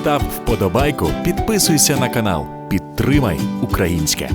Став вподобайку, підписуйся на канал, підтримай українське.